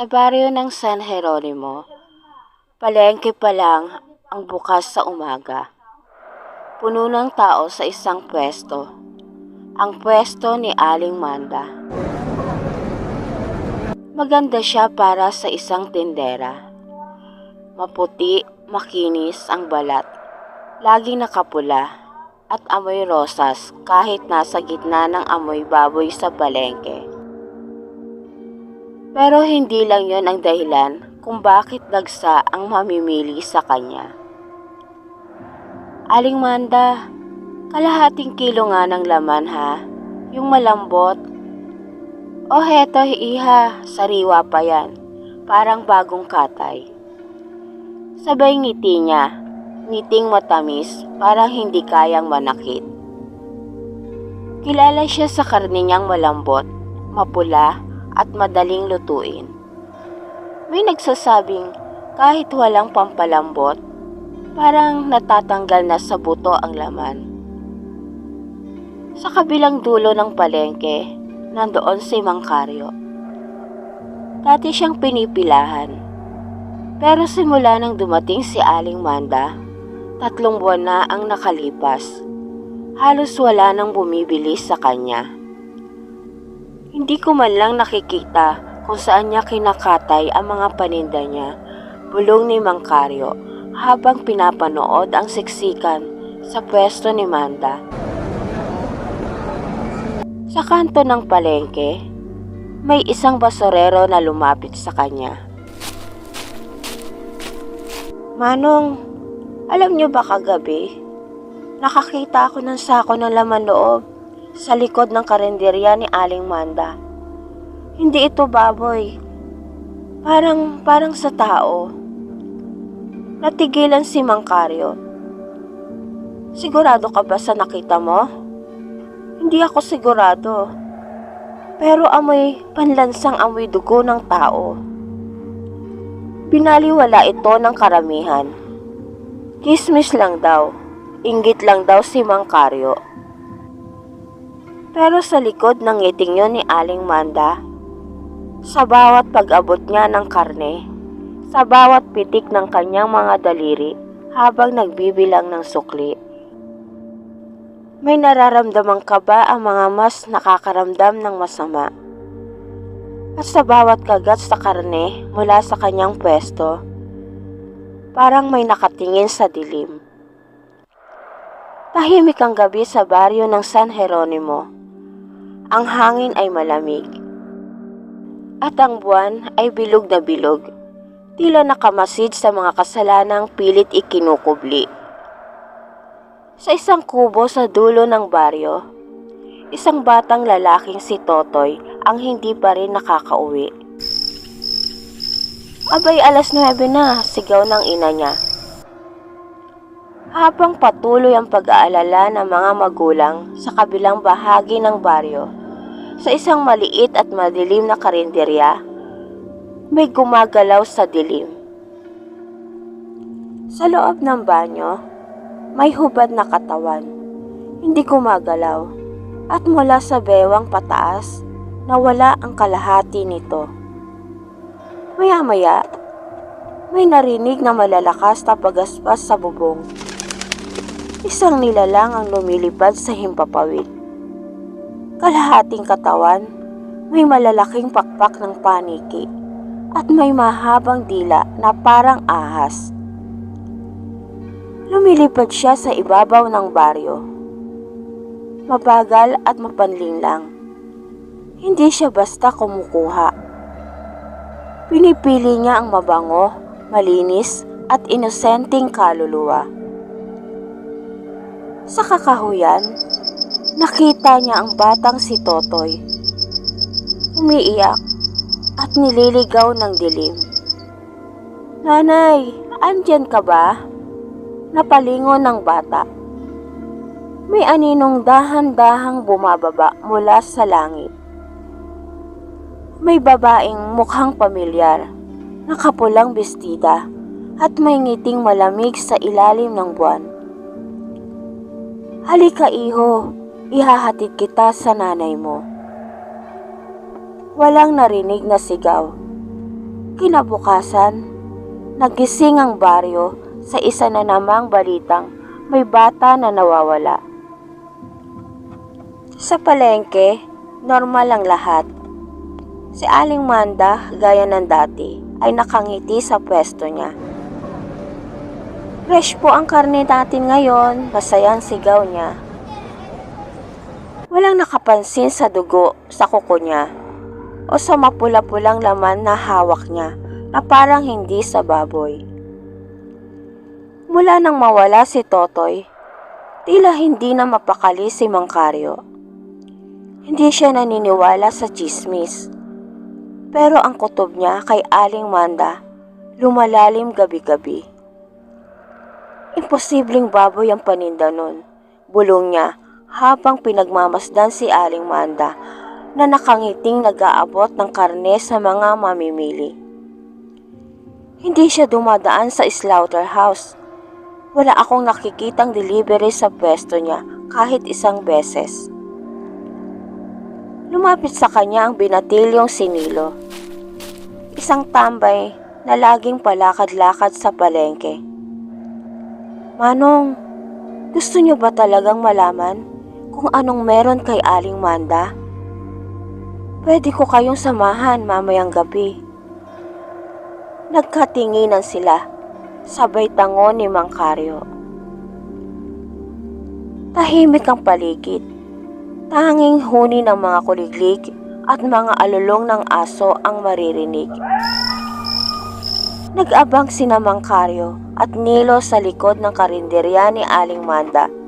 Sa baryo ng San Jeronimo, palengke pa lang ang bukas sa umaga. Puno ng tao sa isang pwesto. Ang pwesto ni Aling Manda. Maganda siya para sa isang tindera. Maputi, makinis ang balat. Laging nakapula at amoy rosas kahit nasa gitna ng amoy baboy sa palengke. Pero hindi lang yon ang dahilan kung bakit dagsa ang mamimili sa kanya. Aling Manda, kalahating kilo nga ng laman ha, yung malambot. O heto iha, sariwa pa yan, parang bagong katay. Sabay ngiti niya, ngiting matamis, parang hindi kayang manakit. Kilala siya sa karne niyang malambot, mapula, at madaling lutuin. May nagsasabing kahit walang pampalambot, parang natatanggal na sa buto ang laman. Sa kabilang dulo ng palengke, nandoon si Mang Karyo. Dati siyang pinipilahan. Pero simula nang dumating si Aling Manda, tatlong buwan na ang nakalipas. Halos wala nang bumibili sa kanya. Hindi ko man lang nakikita kung saan niya kinakatay ang mga paninda niya, bulong ni Mang Karyo habang pinapanood ang siksikan sa pwesto ni Manda. Sa kanto ng palengke, may isang basurero na lumapit sa kanya. Manong, alam niyo ba kagabi? Nakakita ako ng sako ng laman loob sa likod ng karinderya ni Aling Manda. Hindi ito baboy. Parang, parang sa tao. Natigilan si Mang Karyo. Sigurado ka ba sa nakita mo? Hindi ako sigurado. Pero amoy panlansang amoy dugo ng tao. Binaliwala ito ng karamihan. Kismis lang daw. Inggit lang daw si Mang Karyo. Pero sa likod ng ngiting yun ni Aling Manda, sa bawat pag-abot niya ng karne, sa bawat pitik ng kanyang mga daliri habang nagbibilang ng sukli, may nararamdaman ka ba ang mga mas nakakaramdam ng masama? At sa bawat kagat sa karne mula sa kanyang pwesto, parang may nakatingin sa dilim. Tahimik ang gabi sa baryo ng San Jeronimo. Ang hangin ay malamig. At ang buwan ay bilog na bilog. Tila nakamasid sa mga kasalanang pilit ikinukubli. Sa isang kubo sa dulo ng baryo, isang batang lalaking si Totoy ang hindi pa rin nakakauwi. Abay alas 9 na, sigaw ng ina niya. Habang patuloy ang pag-aalala ng mga magulang sa kabilang bahagi ng baryo, sa isang maliit at madilim na karinderya, may gumagalaw sa dilim. Sa loob ng banyo, may hubad na katawan, hindi gumagalaw, at mula sa bewang pataas, nawala ang kalahati nito. Maya-maya, may narinig na malalakas na pagaspas sa bubong. Isang nilalang ang lumilipad sa himpapawid. Kalahating katawan, may malalaking pakpak ng paniki at may mahabang dila na parang ahas. Lumilipad siya sa ibabaw ng baryo. Mabagal at mapanling lang. Hindi siya basta kumukuha. Pinipili niya ang mabango, malinis at inosenteng kaluluwa. Sa kakahuyan, nakita niya ang batang si Totoy. Umiiyak at nililigaw ng dilim. Nanay, andyan ka ba? Napalingon ng bata. May aninong dahan-dahang bumababa mula sa langit. May babaeng mukhang pamilyar, nakapulang bestida at may ngiting malamig sa ilalim ng buwan. Halika iho, ihahatid kita sa nanay mo. Walang narinig na sigaw. Kinabukasan, nagising ang baryo sa isa na namang balitang may bata na nawawala. Sa palengke, normal ang lahat. Si Aling Manda, gaya ng dati, ay nakangiti sa pwesto niya. Fresh po ang karne natin ngayon, masayang sigaw niya. Walang nakapansin sa dugo sa kuko niya o sa mapula-pulang laman na hawak niya na parang hindi sa baboy. Mula nang mawala si Totoy, tila hindi na mapakali si Mangkaryo. Hindi siya naniniwala sa chismis. Pero ang kutob niya kay Aling Manda, lumalalim gabi-gabi. Imposibleng baboy ang paninda nun. Bulong niya habang pinagmamasdan si Aling Manda na nakangiting nag-aabot ng karne sa mga mamimili. Hindi siya dumadaan sa slaughterhouse. Wala akong nakikitang delivery sa pwesto niya kahit isang beses. Lumapit sa kanya ang binatilyong sinilo. Isang tambay na laging palakad-lakad sa palengke. Manong, gusto niyo ba talagang malaman kung anong meron kay Aling Manda? Pwede ko kayong samahan mamayang gabi. Nagkatinginan sila, sabay tango ni Mang Karyo. Tahimik ang paligid. Tanging huni ng mga kuliglig at mga alulong ng aso ang maririnig. Nag-abang sina Mang Karyo at Nilo sa likod ng karinderya ni Aling Manda.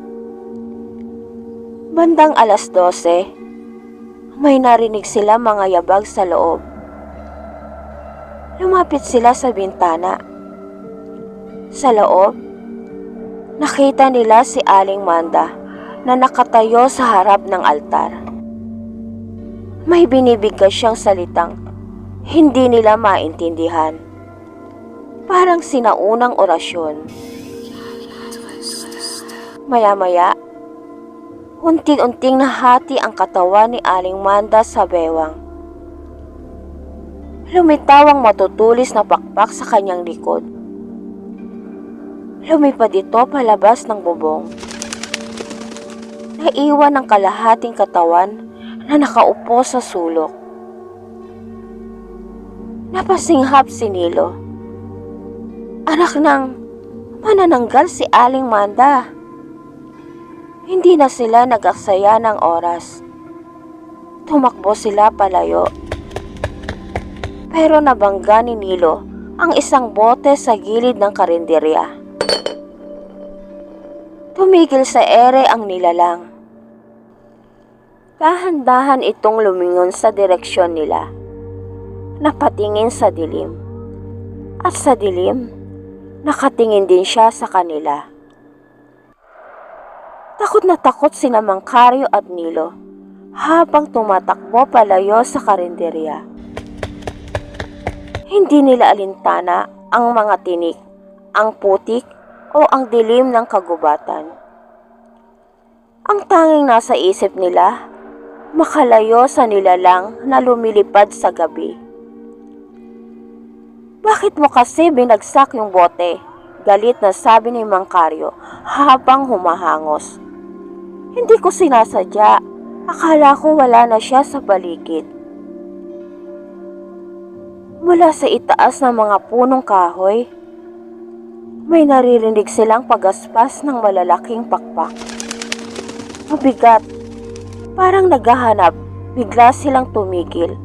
Bandang alas 12, may narinig sila mga yabag sa loob. Lumapit sila sa bintana. Sa loob, nakita nila si Aling Manda na nakatayo sa harap ng altar. May binibigkas siyang salitang hindi nila maintindihan. Parang sinaunang orasyon. Maya-maya, unti-unting nahati ang katawan ni Aling Manda sa bewang. Lumitaw ang matutulis na pakpak sa kanyang likod. Lumipad ito palabas ng bubong. Naiwan ang kalahating katawan na nakaupo sa sulok. Napasinghap si Nilo. Anak ng manananggal si Aling Manda. Hindi na sila nag-aksaya ng oras. Tumakbo sila palayo. Pero nabangga ni Nilo ang isang bote sa gilid ng karinderya. Tumigil sa ere ang nilalang. Dahan-dahan itong lumingon sa direksyon nila. Napatingin sa dilim. At sa dilim, nakatingin din siya sa kanila. Takot na takot sina Mangkaryo at Nilo habang tumatakbo palayo sa karinderya. Hindi nila alintana ang mga tinik, ang putik o ang dilim ng kagubatan. Ang tanging nasa isip nila, makalayo sa nilalang na lumilipad sa gabi. Bakit mo kasi binagsak yung bote? Galit na sabi ni Mangkaryo habang humahangos. Hindi ko sinasadya. Akala ko wala na siya sa paligid. Mula sa itaas ng mga punong kahoy, may naririnig silang pagaspas ng malalaking pakpak. Mabigat, parang naghahanap, bigla silang tumigil.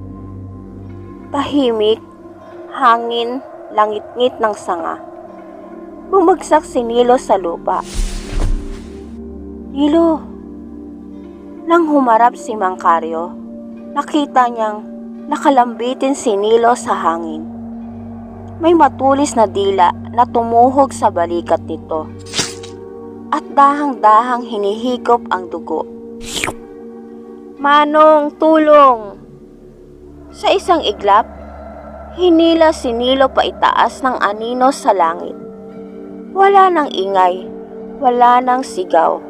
Tahimik, hangin, langit-ngit ng sanga. Bumagsak si Nilo sa lupa. Nilo, nang humarap si Mangkaryo, nakita niyang nakalambitin si Nilo sa hangin. May matulis na dila na tumuhog sa balikat nito. At dahang-dahang hinihigop ang dugo. Manong, tulong! Sa isang iglap, hinila si Nilo pa itaas ng anino sa langit. Wala nang ingay, wala nang sigaw.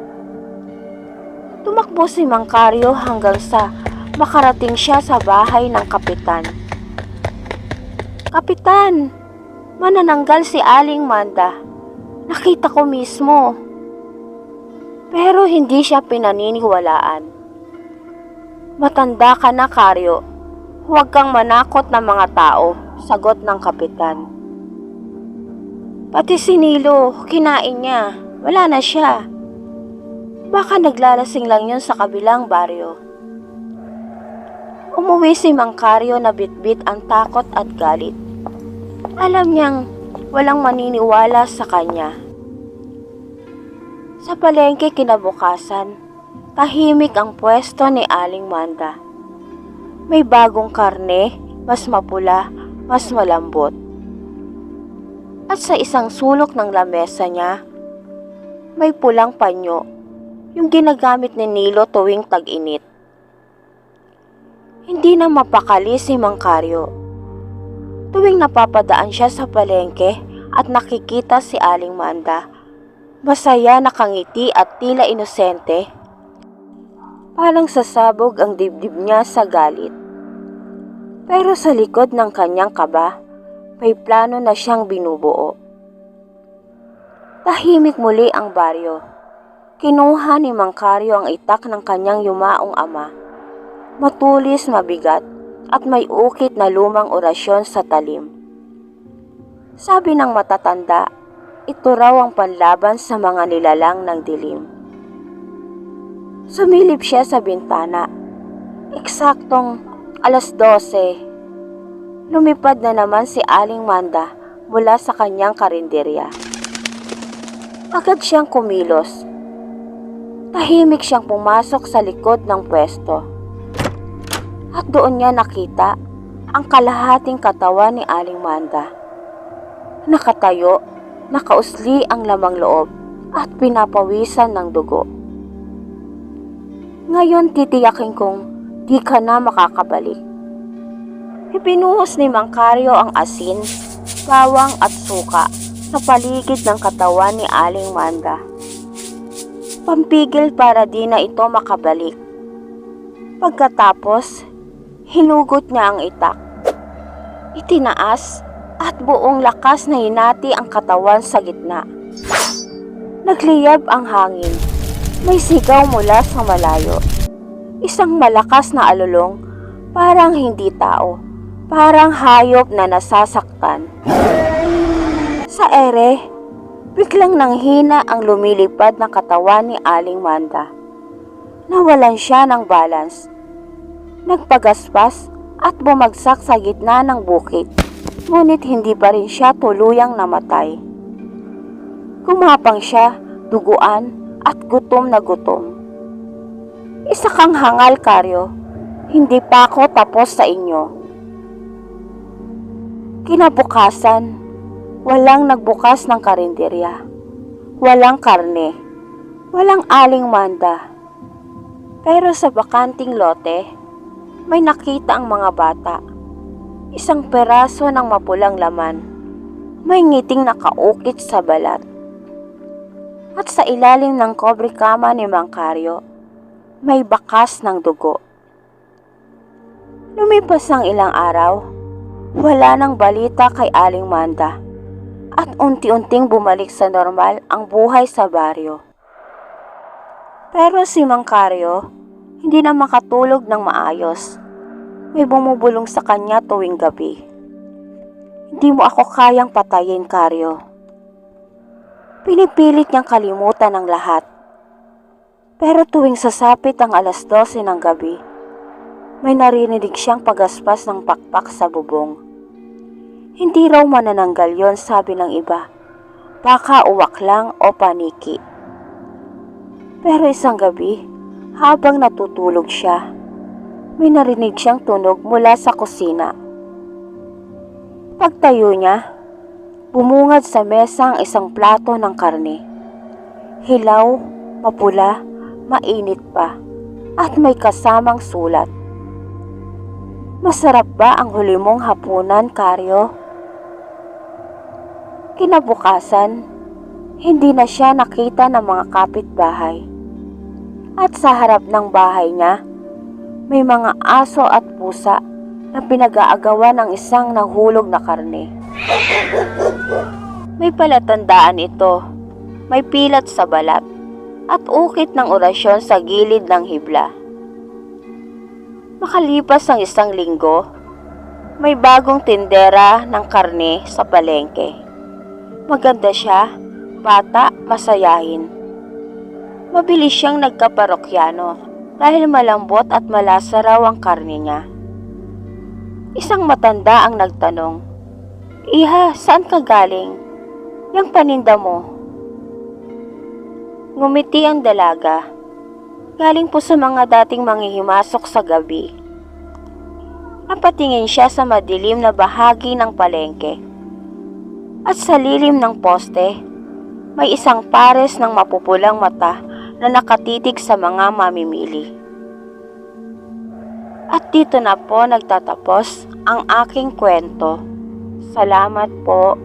Tumakbo si Mangkaryo hanggang sa makarating siya sa bahay ng kapitan. Kapitan, manananggal si Aling Manda. Nakita ko mismo. Pero hindi siya pinaniniwalaan. Matanda ka na, Karyo. Huwag kang manakot ng mga tao, sagot ng kapitan. Pati si Nilo, kinain niya. Wala na siya. Baka naglalasing lang yun sa kabilang baryo. Umuwi si Mang Karyo na bitbit ang takot at galit. Alam niyang walang maniniwala sa kanya. Sa palengke kinabukasan, tahimik ang pwesto ni Aling Manda. May bagong karne, mas mapula, mas malambot. At sa isang sulok ng lamesa niya, may pulang panyo, yung ginagamit ni Nilo tuwing tag-init. Hindi na mapakali si Mang Karyo. Tuwing napapadaan siya sa palengke at nakikita si Aling Manda, masaya nakangiti at tila inosente. Parang sasabog ang dibdib niya sa galit. Pero sa likod ng kanyang kaba, may plano na siyang binubuo. Tahimik muli ang baryo. Kinuha ni Mang Karyo ang itak ng kanyang yumaong ama. Matulis, mabigat, at may ukit na lumang orasyon sa talim. Sabi ng matatanda, ito raw ang panlaban sa mga nilalang ng dilim. Sumilip siya sa bintana. Eksaktong alas 12. Lumipad na naman si Aling Manda mula sa kanyang karinderya. Agad siyang kumilos. Tahimik siyang pumasok sa likod ng pwesto. At doon niya nakita ang kalahating katawan ni Aling Manda. Nakatayo, nakausli ang lamang loob at pinapawisan ng dugo. Ngayon titiyakin kong di ka na makakabalik. Ipinuhos ni Mang Karyo ang asin, bawang at suka sa paligid ng katawan ni Aling Manda. Pampigil para di na ito makabalik. Pagkatapos, hinugot niya ang itak. Itinaas at buong lakas na hinati ang katawan sa gitna. Nagliyab ang hangin. May sigaw mula sa malayo. Isang malakas na alulong, parang hindi tao, parang hayop na nasasaktan. Sa ere, biglang nanghina ang lumilipad na katawan ni Aling Manda. Nawalan siya ng balance. Nagpagaspas at bumagsak sa gitna ng bukid. Ngunit hindi pa rin siya tuluyang namatay. Kumapang siya, duguan at gutom na gutom. Isa kang hangal, Karyo. Hindi pa ako tapos sa inyo. Kinabukasan, walang nagbukas ng karinderya. Walang karne. Walang aling manda. Pero sa bakanting lote, may nakita ang mga bata. Isang peraso ng mapulang laman. May ngiting nakaukit sa balat. At sa ilalim ng kobre kama ni Mangkaryo, may bakas ng dugo. Lumipas ang ilang araw, wala nang balita kay Aling Manda at unti-unting bumalik sa normal ang buhay sa baryo. Pero si Mangkaryo, hindi na makatulog ng maayos. May bumubulong sa kanya tuwing gabi. Hindi mo ako kayang patayin, Karyo. Pinipilit niyang kalimutan ang lahat. Pero tuwing sasapit ang alas 12 ng gabi, may narinig siyang pagaspas ng pakpak sa bubong. Hindi raw manananggal yon sabi ng iba. Baka uwak lang o paniki. Pero isang gabi, habang natutulog siya, may narinig siyang tunog mula sa kusina. Pagtayo niya, bumungad sa mesa ang isang plato ng karne. Hilaw, mapula, mainit pa, at may kasamang sulat. Masarap ba ang huli mong hapunan, Karyo? Kinabukasan, hindi na siya nakita ng mga kapitbahay. At sa harap ng bahay niya, may mga aso at pusa na pinag-aagawa ng isang nahulog na karne. May palatandaan ito. May pilat sa balat at ukit ng orasyon sa gilid ng hibla. Makalipas ang isang linggo, may bagong tindera ng karne sa palengke. Maganda siya, bata, masayahin. Mabilis siyang nagkaparokyano dahil malambot at malasa raw ang karne niya. Isang matanda ang nagtanong, Iha, saan ka galing? Yang paninda mo. Ngumiti ang dalaga. Galing po sa mga dating manghihimasok sa gabi. Napatingin siya sa madilim na bahagi ng palengke. At sa lilim ng poste, may isang pares ng mapupulang mata na nakatitig sa mga mamimili. At dito na po nagtatapos ang aking kwento. Salamat po.